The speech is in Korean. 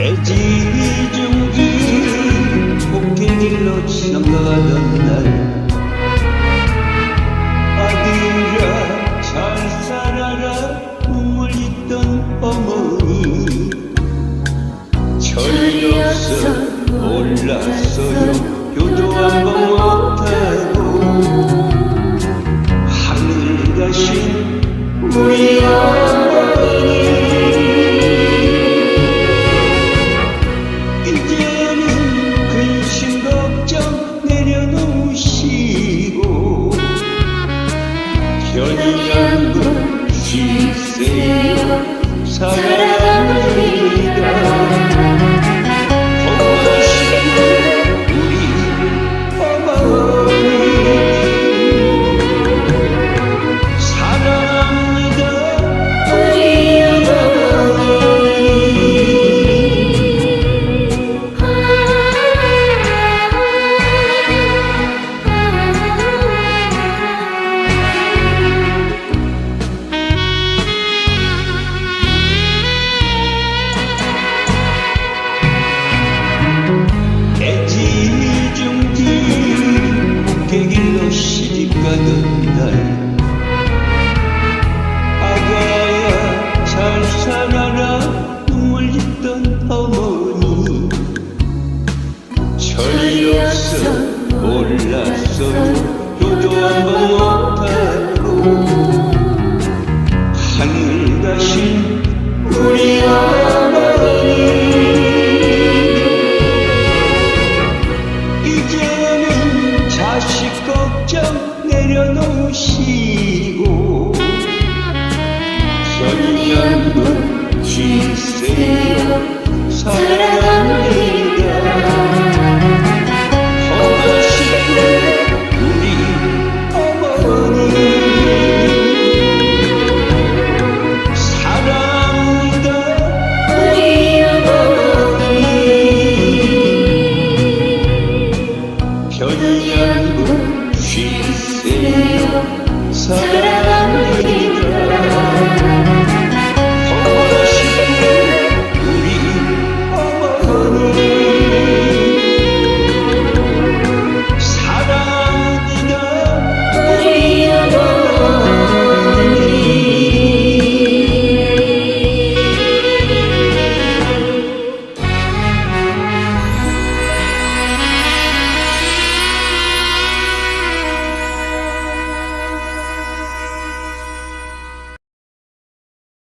애지중지 꽃길로 지나가던 날 없어 몰랐어요 교도 한번 못하고 하늘 가신 우리 어머니 이제는 근심 걱정 내려놓으시고 편히 한번 쉬세요 사랑합 국회길로 시집 가던 날 아가야 잘 살아라. 눈물 짓던 어머니. 철이 없어 몰랐어요 교도 한번 못하고 걱정 내려놓으시고 전년부 칠세 so